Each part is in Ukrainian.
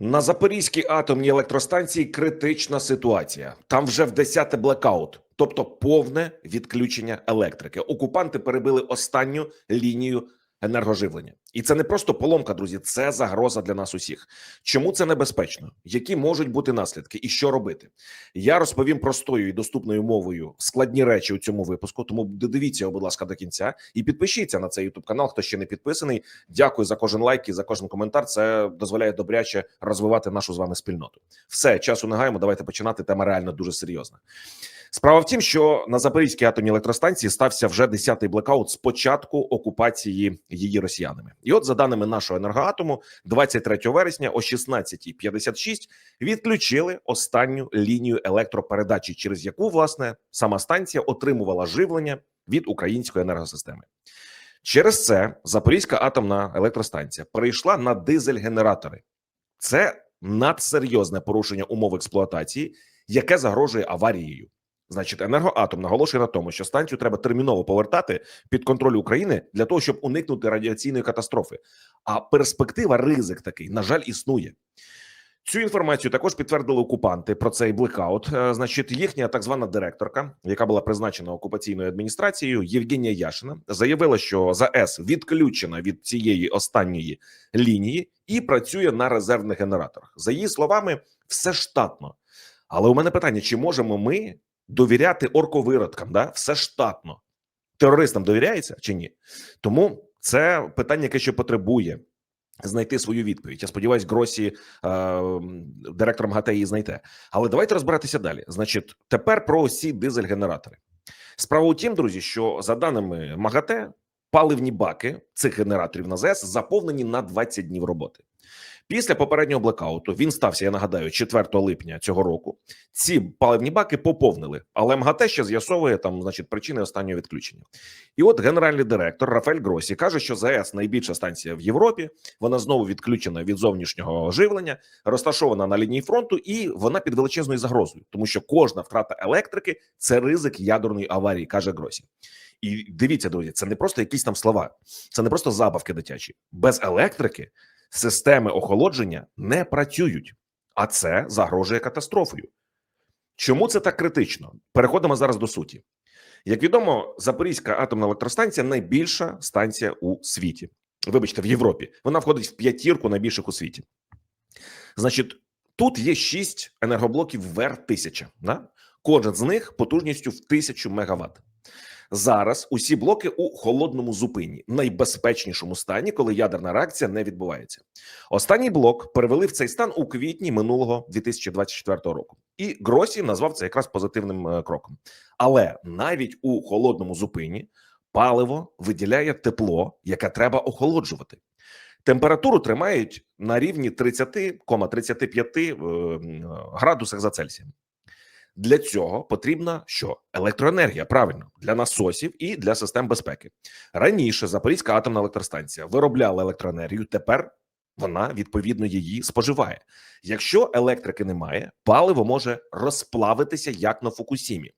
На Запорізькій атомній електростанції критична ситуація. Там вже в 10 блекаут, тобто повне відключення електрики. Окупанти перебили останню лінію енергоживлення, і це не просто поломка, друзі. Це загроза для нас усіх. Чому це небезпечно? Які можуть бути наслідки, і що робити? Я розповім простою і доступною мовою складні речі у цьому випуску. Тому додивіться будь ласка, до кінця і підпишіться на цей youtube канал. Хто ще не підписаний. Дякую за кожен лайк і за кожен коментар. Це дозволяє добряче розвивати нашу з вами спільноту. Все часу не гаємо. Давайте починати. Тема реально дуже серйозна. Справа в тім, що на Запорізькій атомній електростанції стався вже 10-й блекаут з початку окупації її росіянами. І от, за даними нашого енергоатому, 23 вересня о 16.56 відключили останню лінію електропередачі, через яку власне сама станція отримувала живлення від української енергосистеми. Через це Запорізька атомна електростанція перейшла на дизель-генератори. Це надсерйозне порушення умов експлуатації, яке загрожує аварією. Значить, енергоатом наголошує на тому, що станцію треба терміново повертати під контроль України для того, щоб уникнути радіаційної катастрофи. А перспектива, ризик такий, на жаль, існує. Цю інформацію також підтвердили окупанти про цей блекаут. Е, Значить, їхня так звана директорка, яка була призначена окупаційною адміністрацією, Євгенія Яшина, заявила, що ЗАЕС відключена від цієї останньої лінії і працює на резервних генераторах. За її словами, все штатно. Але у мене питання: чи можемо ми довіряти орковиродкам? Да, все штатно. Терористам довіряється чи ні? Тому це питання, яке ще потребує знайти свою відповідь. Я сподіваюся, Гросі е, директором ГАТЕ її знайде. Але давайте розбиратися далі. Значить, тепер про усі дизель-генератори. Справа у тім, друзі, що за даними МАГАТЕ, паливні баки цих генераторів на ЗС заповнені на 20 днів роботи. Після попереднього блекауту він стався, я нагадаю, 4 липня цього року. Ці паливні баки поповнили, але МГТ ще з'ясовує там, значить, причини останнього відключення. І от генеральний директор Рафель Гросі каже, що ЗАЕС найбільша станція в Європі. Вона знову відключена від зовнішнього живлення, розташована на лінії фронту, і вона під величезною загрозою, тому що кожна втрата електрики це ризик ядерної аварії, каже Гросі. І дивіться, друзі, це не просто якісь там слова, це не просто забавки дитячі. Без електрики системи охолодження не працюють, а це загрожує катастрофою. Чому це так критично? Переходимо зараз до суті. Як відомо, Запорізька атомна електростанція найбільша станція у світі. Вибачте, в Європі. Вона входить в п'ятірку найбільших у світі. Значить, тут є шість енергоблоків ВЕР 1000 Да? Кожен з них потужністю в 1000 мегаватт. Зараз усі блоки у холодному зупині, найбезпечнішому стані, коли ядерна реакція не відбувається. Останній блок перевели в цей стан у квітні минулого 2024 року, і Гросі назвав це якраз позитивним е, кроком. Але навіть у холодному зупині паливо виділяє тепло, яке треба охолоджувати. Температуру тримають на рівні 30,35 е, м, градусах за Цельсієм. Для цього потрібна що електроенергія правильно для насосів і для систем безпеки. Раніше Запорізька атомна електростанція виробляла електроенергію. Тепер вона відповідно її споживає. Якщо електрики немає, паливо може розплавитися як на Фукусімі.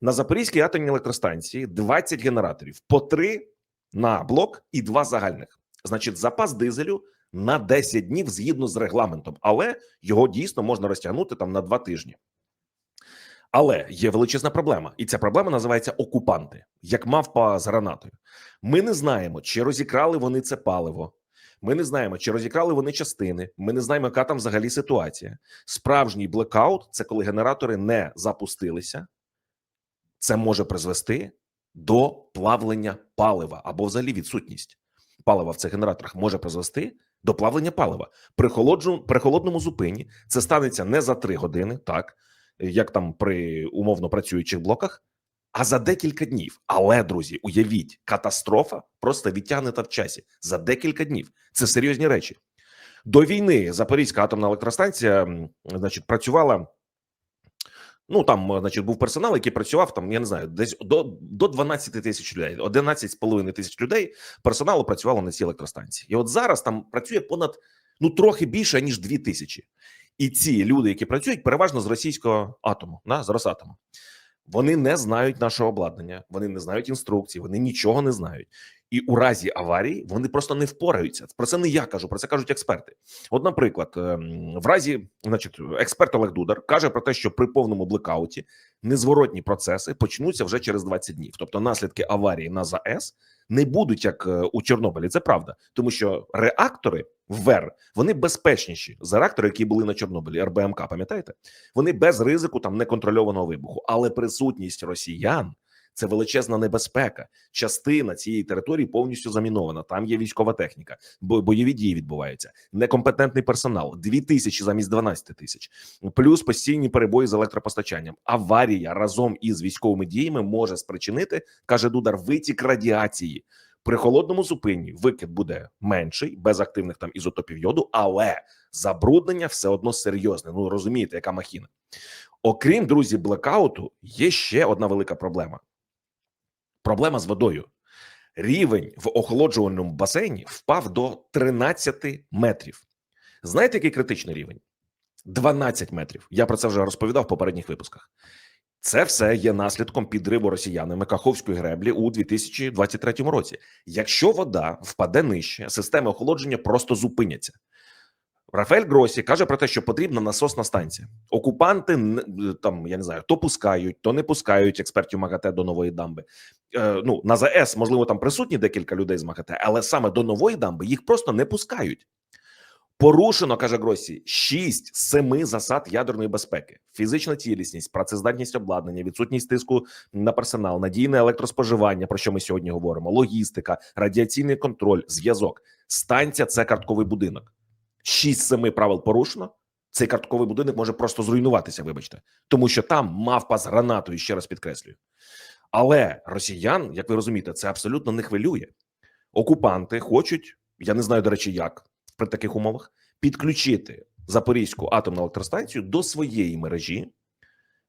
На Запорізькій атомній електростанції 20 генераторів по 3 на блок і 2 загальних. Значить, запас дизелю на 10 днів згідно з регламентом, але його дійсно можна розтягнути там на 2 тижні. Але є величезна проблема, і ця проблема називається окупанти, як мавпа з гранатою. Ми не знаємо, чи розікрали вони це паливо. Ми не знаємо, чи розікрали вони частини. Ми не знаємо, яка там взагалі ситуація. Справжній блекаут це коли генератори не запустилися. Це може призвести до плавлення палива або взагалі відсутність палива в цих генераторах може призвести до плавлення палива при холодному зупині. Це станеться не за три години, так як там при умовно працюючих блоках, а за декілька днів. Але, друзі, уявіть, катастрофа просто відтягнута в часі за декілька днів. Це серйозні речі. До війни Запорізька атомна електростанція, значить, працювала. Ну там, значить, був персонал, який працював там, я не знаю, десь до, до 12 тисяч людей, 11,5 тисяч людей персоналу працювало на цій електростанції. І от зараз там працює понад ну трохи більше ніж 2 тисячі. І ці люди, які працюють, переважно з російського атому, да, з Росатому. Вони не знають нашого обладнання, вони не знають інструкцій, вони нічого не знають. І у разі аварії вони просто не впораються. Про це не я кажу, про це кажуть експерти. От, наприклад, ем, в разі, значить, експерт Олег Дудар каже про те, що при повному блекауті незворотні процеси почнуться вже через 20 днів. Тобто наслідки аварії на ЗАЕС не будуть як е, у Чорнобилі. Це правда, тому що реактори ВЕР вони безпечніші за реактори, які були на Чорнобилі. РБМК, пам'ятаєте? Вони без ризику там неконтрольованого вибуху, але присутність росіян. Це величезна небезпека. Частина цієї території повністю замінована. Там є військова техніка, бо бойові дії відбуваються. Некомпетентний персонал, дві тисячі замість 12 тисяч, плюс постійні перебої з електропостачанням. Аварія разом із військовими діями може спричинити, каже Дудар, витік радіації. При холодному зупинні викид буде менший, без активних там ізотопів йоду, але забруднення все одно серйозне. Ну розумієте, яка махіна. Окрім друзі, блекауту, є ще одна велика проблема. Проблема з водою. Рівень в охолоджувальному басейні впав до 13 метрів. Знаєте, який критичний рівень? 12 метрів. Я про це вже розповідав в попередніх випусках. Це все є наслідком підриву росіянами Каховської греблі у 2023 році. Якщо вода впаде нижче, системи охолодження просто зупиняться. Рафаель Гросі каже про те, що потрібна насосна станція. Окупанти там я не знаю, то пускають, то не пускають експертів МАГАТЕ до нової дамби. Е, ну на ЗАЕС, можливо, там присутні декілька людей з МАГАТЕ, але саме до нової дамби їх просто не пускають. Порушено, каже Гросі, 6 з 7 засад ядерної безпеки: фізична цілісність, працездатність обладнання, відсутність тиску на персонал, надійне електроспоживання, про що ми сьогодні говоримо, логістика, радіаційний контроль, зв'язок. Станція це картковий будинок. 6 з 7 правил порушено. Цей картковий будинок може просто зруйнуватися, вибачте, тому що там мавпа з гранатою, ще раз підкреслюю. Але росіян, як ви розумієте, це абсолютно не хвилює. Окупанти хочуть, я не знаю, до речі, як при таких умовах підключити Запорізьку атомну електростанцію до своєї мережі,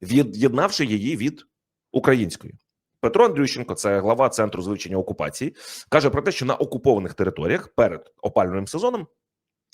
від'єднавши її від української. Петро Андрющенко, це глава центру з вивчення окупації, каже про те, що на окупованих територіях перед опалювальним сезоном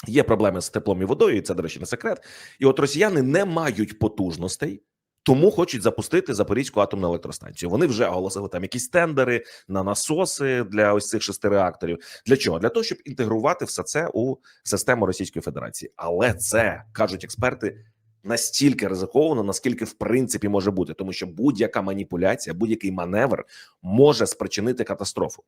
є проблеми з теплом і водою, і це, до речі, не секрет. І от росіяни не мають потужностей. Тому хочуть запустити Запорізьку атомну електростанцію. Вони вже оголосили там якісь тендери на насоси для ось цих шести реакторів. Для чого? Для того, щоб інтегрувати все це у систему Російської Федерації. Але це кажуть експерти настільки ризиковано, наскільки в принципі може бути, тому що будь-яка маніпуляція, будь-який маневр може спричинити катастрофу.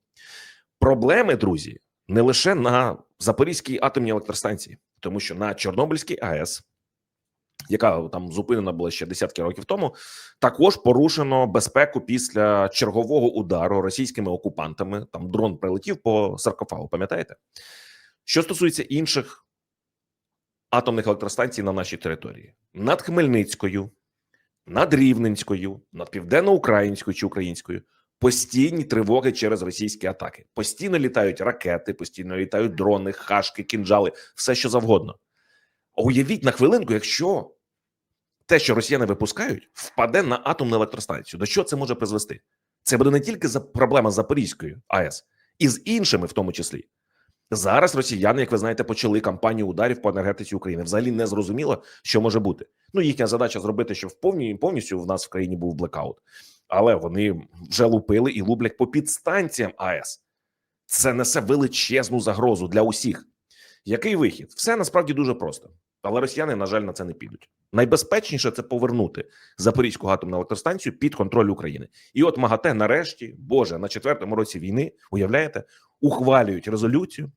Проблеми, друзі, не лише на Запорізькій атомній електростанції, тому що на Чорнобильській АЕС яка там зупинена була ще десятки років тому, також порушено безпеку після чергового удару російськими окупантами. Там дрон прилетів по саркофагу. Пам'ятаєте? Що стосується інших атомних електростанцій на нашій території, над Хмельницькою, над Рівненською, над південноукраїнською чи українською. Постійні тривоги через російські атаки. Постійно літають ракети, постійно літають дрони, хашки, кінжали, все що завгодно. Уявіть на хвилинку, якщо те, що росіяни випускають, впаде на атомну електростанцію. До чого це може призвести? Це буде не тільки за проблема з Запорізькою АЕС, і з іншими, в тому числі. Зараз росіяни, як ви знаєте, почали кампанію ударів по енергетиці України. Взагалі не зрозуміло, що може бути. Ну, їхня задача зробити, щоб повністю в нас в країні був блекаут. Але вони вже лупили і лублять по підстанціям АЕС. Це несе величезну загрозу для усіх. Який вихід? Все насправді дуже просто, але росіяни, на жаль, на це не підуть. Найбезпечніше це повернути Запорізьку атомну електростанцію під контроль України. І от МАГАТЕ, нарешті, Боже, на четвертому році війни, уявляєте, ухвалюють резолюцію,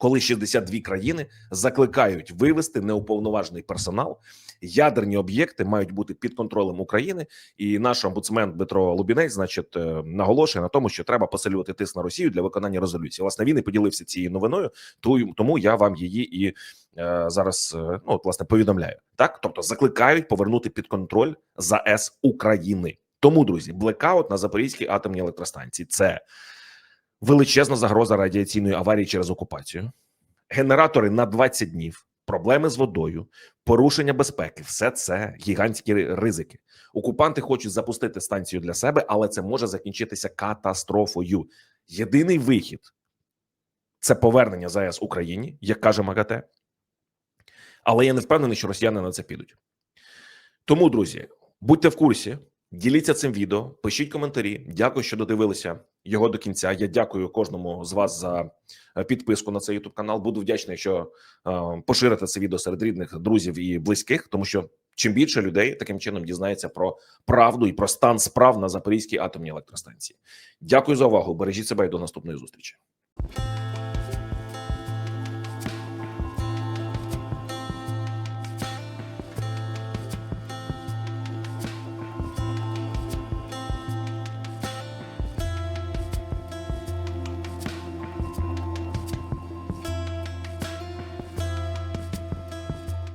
коли 62 країни закликають вивести неуповноважений персонал. Ядерні об'єкти мають бути під контролем України. І наш омбудсмен Дмитро Лубінець, значить, е, наголошує на тому, що треба посилювати тиск на Росію для виконання резолюції. Власне, він і поділився цією новиною. Тому я вам її і е, зараз е, ну от, власне повідомляю. Так, тобто закликають повернути під контроль ЗАЕС України. Тому, друзі, блекаут на Запорізькій атомній електростанції це величезна загроза радіаційної аварії через окупацію, генератори на 20 днів, проблеми з водою, порушення безпеки все це гігантські ризики. Окупанти хочуть запустити станцію для себе, але це може закінчитися катастрофою. Єдиний вихід це повернення ЗАЕС Україні, як каже МАГАТЕ. Але я не впевнений, що росіяни на це підуть. Тому, друзі, будьте в курсі, діліться цим відео, пишіть коментарі. Дякую, що додивилися його до кінця. Я дякую кожному з вас за е, підписку на цей YouTube канал. Буду вдячний, що е, поширите це відео серед рідних, друзів і близьких, тому що чим більше людей таким чином дізнається про правду і про стан справ на Запорізькій атомній електростанції. Дякую за увагу. Бережіть себе і до наступної зустрічі.